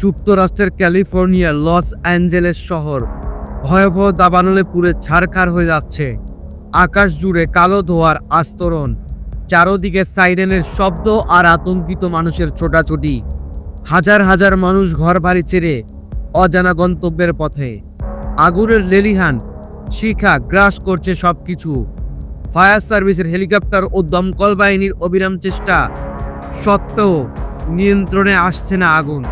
যুক্তরাষ্ট্রের ক্যালিফোর্নিয়ার Los Angeles শহর। ভয়াবহ দাবানলে পুরে ছারখার হয়ে যাচ্ছে। আকাশ জুড়ে কালো ধোয়ার আস্তরণ। চারোদিকে সাইরেনের শব্দ আর আতঙ্কিত মানুষের ছোটাছুটি। হাজার হাজার মানুষ ঘর বাড়ি ছেড়ে অজানা গন্তব্যের পথে। আগুনের লেলিহান শিখা গ্রাস করছে সবকিছু। ফায়ার সার্ভিসের হেলিকপ্টার ও দমকল বাহিনীর অবিরাম চেষ্টা সত্ত্বেও নিয়ন্ত্রণে আসছে না আগুন।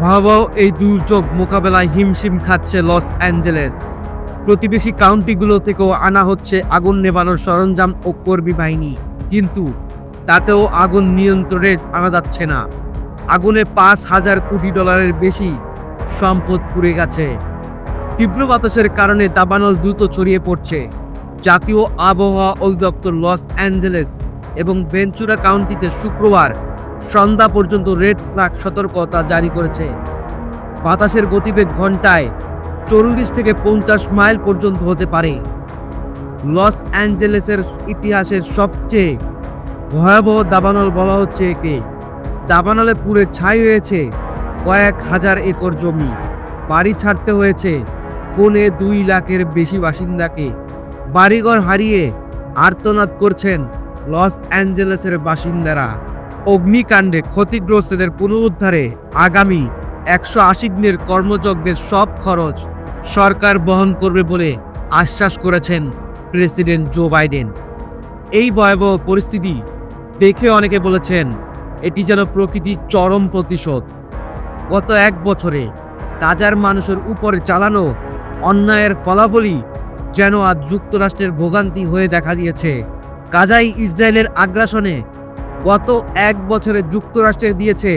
ভয়াবহ এই দুর্যোগ মোকাবেলায় হিমশিম খাচ্ছে লস অ্যাঞ্জেলেস। প্রতিবেশী কাউন্টিগুলো থেকেও আনা হচ্ছে আগুন নেভানোর সরঞ্জাম ও কর্মী বাহিনী। কিন্তু তাতেও আগুন নিয়ন্ত্রণে আনা যাচ্ছে না। আগুনে পাঁচ হাজার কোটি ডলারের বেশি সম্পদ পুড়ে গেছে। তীব্র বাতাসের কারণে দাবানল দ্রুত ছড়িয়ে পড়ছে। জাতীয় আবহাওয়া অধিদপ্তর লস অ্যাঞ্জেলেস এবং বেঞ্চুরা কাউন্টিতে শুক্রবার সন্ধ্যা পর্যন্ত রেড ফ্ল্যাগ সতর্কতা জারি করেছে। বাতাসের গতিবেগ ঘন্টায় চল্লিশ থেকে পঞ্চাশ মাইল পর্যন্ত হতে পারে। লস অ্যাঞ্জেলেসের ইতিহাসের সবচেয়ে ভয়াবহ দাবানল বলা হচ্ছে একে। দাবানলে পুরে ছাই হয়েছে কয়েক হাজার একর জমি। বাড়ি ছাড়তে হয়েছে পৌনে দুই লাখের বেশি বাসিন্দাকে। বাড়িঘর হারিয়ে আর্তনাদ করছেন লস অ্যাঞ্জেলেসের বাসিন্দারা। অগ্নিকাণ্ডে ক্ষতিগ্রস্তদের পুনরুদ্ধারে আগামী একশো আশি দিনের কর্মযজ্ঞের সব খরচ সরকার বহন করবে বলে আশ্বাস করেছেন প্রেসিডেন্ট জো বাইডেন। এই ভয়াবহ পরিস্থিতি দেখে অনেকে বলেছেন এটি যেন প্রকৃতির চরম প্রতিশোধ। গত এক বছরে গাজার মানুষের উপরে চালানো অন্যায়ের ফলাফলই যেন আজ যুক্তরাষ্ট্রের ভোগান্তি হয়ে দেখা দিয়েছে। গাজাই ইসরায়েলের আগ্রাসনে গত এক বছরে যুক্তরাষ্ট্রে দিয়েছে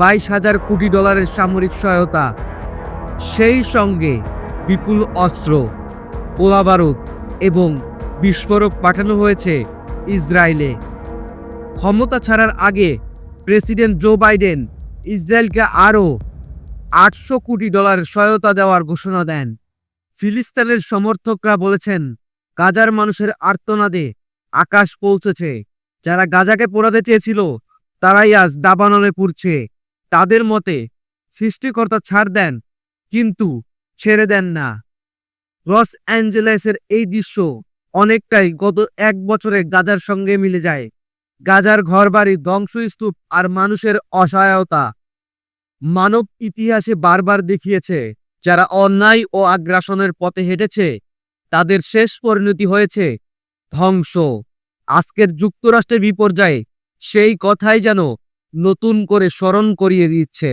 বাইশ হাজার কোটি ডলারের সামরিক সহায়তা। সেই সঙ্গে বিপুল অস্ত্র গোলাবারুদ এবং বিস্ফোরক পাঠানো হয়েছে ইসরায়েলে। ক্ষমতা ছাড়ার আগে প্রেসিডেন্ট জো বাইডেন ইসরায়েলকে আরও আটশো কোটি ডলার সহায়তা দেওয়ার ঘোষণা দেন। ফিলিস্তিনের সমর্থকরা বলেছেন, গাজার মানুষের আর্তনাদে আকাশ পৌঁছেছে। যারা গাজাকে পোড়াতে চেয়েছিল, তারাই আজ দাবানলে পুড়ছে। তাদের মতে, সৃষ্টিকর্তা ছাড় দেন, কিন্তু ছেড়ে দেন না। লস অ্যাঞ্জেলেসের এই দৃশ্য অনেকটাই গত এক বছরে গাজার সঙ্গে মিলে যায়। গাজার ঘরবাড়ি, ধ্বংসস্তূপ আর মানুষের অসহায়তা। মানব ইতিহাসে বারবার দেখিয়েছে, যারা অন্যায় ও আগ্রাসনের পথে হেঁটেছে, তাদের শেষ পরিণতি হয়েছে ধ্বংস। আজকের যুক্তরাষ্ট্রের বিপর্যয়ে সেই কথাই যেন নতুন করে স্মরণ করিয়ে দিচ্ছে।